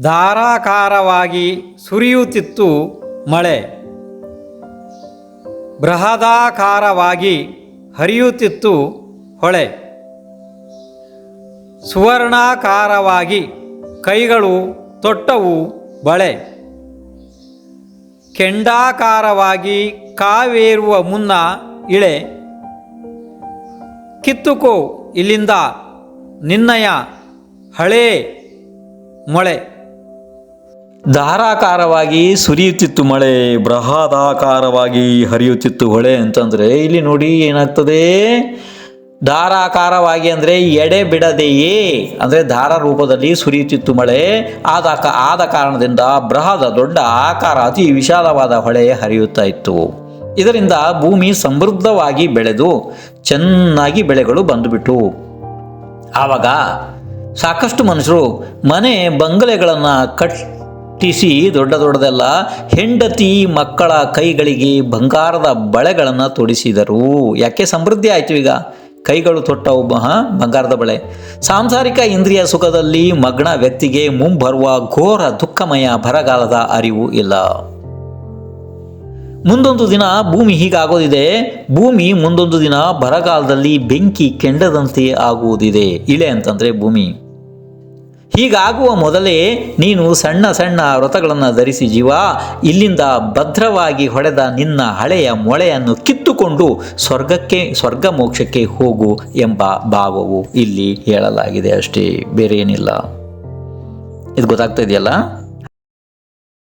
ಧಾರಾಕಾರವಾಗಿ ಸುರಿಯುತ್ತಿತ್ತು ಮಳೆ. ಬೃಹದಾಕಾರವಾಗಿ ಹರಿಯುತ್ತಿತ್ತು ಹೊಳೆ. ಸುವರ್ಣಾಕಾರವಾಗಿ ಕೈಗಳು ತೊಟ್ಟವು ಬಳೆ. ಕೆಂಡಾಕಾರವಾಗಿ ಕಾವೇರುವ ಮುನ್ನ ಇಳೆ. ಕಿತ್ತುಕೋ ಇಲ್ಲಿಂದ ನಿನ್ನಯ ಹಳೇ ಮೊಳೆ. ಧಾರಾಕಾರವಾಗಿ ಸುರಿಯುತ್ತಿತ್ತು ಮಳೆ, ಬೃಹದಾಕಾರವಾಗಿ ಹರಿಯುತ್ತಿತ್ತು ಹೊಳೆ ಅಂತಂದರೆ ಇಲ್ಲಿ ನೋಡಿ ಏನಾಗ್ತದೆ? ಧಾರಾಕಾರವಾಗಿ ಅಂದರೆ ಎಡೆ ಬಿಡದೆಯೇ? ಅಂದರೆ ಧಾರ ರೂಪದಲ್ಲಿ ಸುರಿಯುತ್ತಿತ್ತು ಮಳೆ, ಆದ ಆದ ಕಾರಣದಿಂದ ಬೃಹದ ದೊಡ್ಡ ಆಕಾರ ಅತಿ ವಿಶಾಲವಾದ ಹೊಳೆ ಹರಿಯುತ್ತಾ ಇತ್ತು. ಇದರಿಂದ ಭೂಮಿ ಸಮೃದ್ಧವಾಗಿ ಬೆಳೆದು ಚೆನ್ನಾಗಿ ಬೆಳೆಗಳು ಬಂದುಬಿಟ್ಟು ಆವಾಗ ಸಾಕಷ್ಟು ಮನುಷ್ಯರು ಮನೆ ಬಂಗಲೆಗಳನ್ನು ಕಟ್ಟಿಸಿ ದೊಡ್ಡ ದೊಡ್ಡದೆಲ್ಲ ಹೆಂಡತಿ ಮಕ್ಕಳ ಕೈಗಳಿಗೆ ಬಂಗಾರದ ಬಳೆಗಳನ್ನು ತೊಡಿಸಿದರು. ಯಾಕೆ ಸಮೃದ್ಧಿ ಆಯಿತು ಈಗ? ಕೈಗಳು ತೊಟ್ಟ ಒಬ್ಬ ಬಂಗಾರದ ಬಳೆ. ಸಾಂಸಾರಿಕ ಇಂದ್ರಿಯ ಸುಖದಲ್ಲಿ ಮಗ್ನ ವ್ಯಕ್ತಿಗೆ ಮುಂಬರುವ ಘೋರ ದುಃಖಮಯ ಬರಗಾಲದ ಅರಿವು ಇಲ್ಲ. ಮುಂದೊಂದು ದಿನ ಭೂಮಿ ಹೀಗಾಗೋದಿದೆ. ಭೂಮಿ ಮುಂದೊಂದು ದಿನ ಬರಗಾಲದಲ್ಲಿ ಬೆಂಕಿ ಕೆಂಡದಂತೆ ಆಗುವುದಿದೆ. ಇಳೆ ಅಂತಂದರೆ ಭೂಮಿ. ಹೀಗಾಗುವ ಮೊದಲೇ ನೀನು ಸಣ್ಣ ಸಣ್ಣ ವ್ರತಗಳನ್ನು ಧರಿಸಿ ಜೀವ, ಇಲ್ಲಿಂದ ಭದ್ರವಾಗಿ ಹೊಡೆದ ನಿನ್ನ ಹಳೆಯ ಮೊಳೆಯನ್ನು ಕಿತ್ತುಕೊಂಡು ಸ್ವರ್ಗಕ್ಕೆ, ಸ್ವರ್ಗ ಮೋಕ್ಷಕ್ಕೆ ಹೋಗು ಎಂಬ ಭಾವವು ಇಲ್ಲಿ ಹೇಳಲಾಗಿದೆ ಅಷ್ಟೇ ಬೇರೆ ಏನಿಲ್ಲ ಇದು ಗೊತ್ತಾಗ್ತಾ ಇದೆಯಲ್ಲ?